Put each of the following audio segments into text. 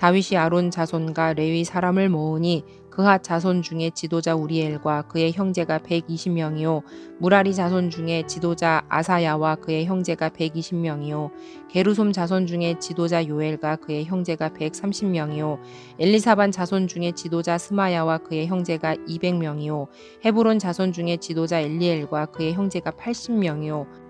다윗이 아론 자손과 레위 사람을 모으니 그핫 자손 중에 지도자 우리엘과 그의 형제가 120명이요. 무라리 자손 중에 지도자 아사야와 그의 형제가 120명이요. 게루솜 자손 중에 지도자 요엘과 그의 형제가 130명이요. 엘리사반 자손 중에 지도자 스마야와 그의 형제가 200명이요. 헤브론 자손 중에 지도자 엘리엘과 그의 형제가 80명이요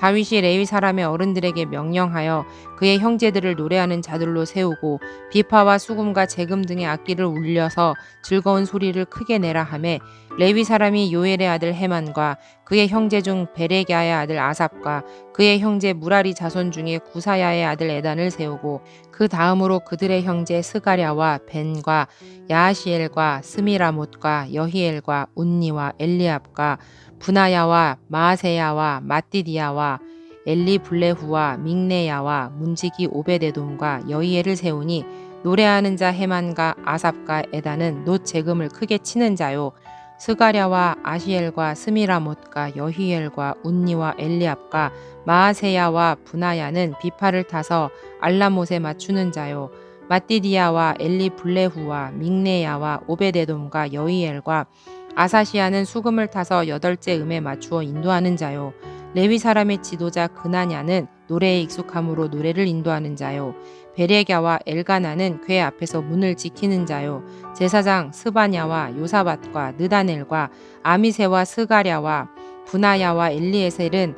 다윗이 레위 사람의 어른들에게 명령하여 그의 형제들을 노래하는 자들로 세우고 비파와 수금과 재금 등의 악기를 울려서 즐거운 소리를 크게 내라 하매 레위 사람이 요엘의 아들 헤만과 그의 형제 중 베레갸의 아들 아삽과 그의 형제 무라리 자손 중에 구사야의 아들 에단을 세우고 그 다음으로 그들의 형제 스가랴와 벤과 야하시엘과 스미라못과 여히엘과 운니와 엘리압과 분하야와 마아세야와 마띠디야와 엘리 블레후와 믹네야와 문지기 오베데돔과 여이엘을 세우니 노래하는 자 헤만과 아삽과 에다는 놋 재금을 크게 치는 자요 스가랴와 아시엘과 스미라못과 여히엘과 운니와 엘리압과 마아세야와 분하야는 비파를 타서 알라못에 맞추는 자요 마띠디야와 엘리 블레후와 믹네야와 오베데돔과 여이엘과 아사시아는 수금을 타서 여덟째 음에 맞추어 인도하는 자요. 레위 사람의 지도자 그나냐는 노래에 익숙함으로 노래를 인도하는 자요. 베레갸와 엘가나는 궤 앞에서 문을 지키는 자요. 제사장 스바냐와 요사밭과 느다넬과 아미세와 스가랴와 분하야와 엘리에셀은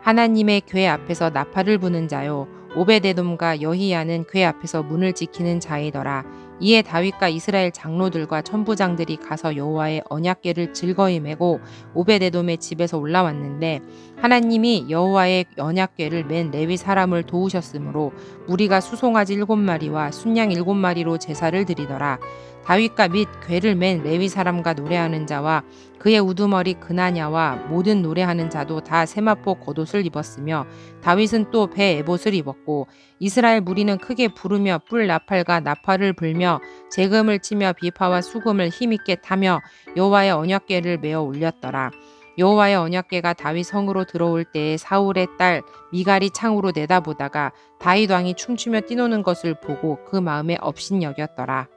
하나님의 궤 앞에서 나팔을 부는 자요. 오베데돔과 여히야는 궤 앞에서 문을 지키는 자이더라. 이에 다윗과 이스라엘 장로들과 천부장들이 가서 여호와의 언약궤를 즐거이 메고 오베데돔의 집에서 올라왔는데 하나님이 여호와의 언약궤를 맨 레위 사람을 도우셨으므로 무리가 수송아지 일곱 마리와 순양 일곱 마리로 제사를 드리더라. 다윗과 및 궤를 맨 레위 사람과 노래하는 자와 그의 우두머리 그나냐와 모든 노래하는 자도 다 세마포 겉옷을 입었으며 다윗은 또 배 에봇을 입었고 이스라엘 무리는 크게 부르며 뿔 나팔과 나팔을 불며 재금을 치며 비파와 수금을 힘있게 타며 여호와의 언약궤를 메어 올렸더라. 여호와의 언약궤가 다윗 성으로 들어올 때에 사울의 딸 미갈이 창으로 내다보다가 다윗 왕이 춤추며 뛰노는 것을 보고 그 마음에 업신 여겼더라.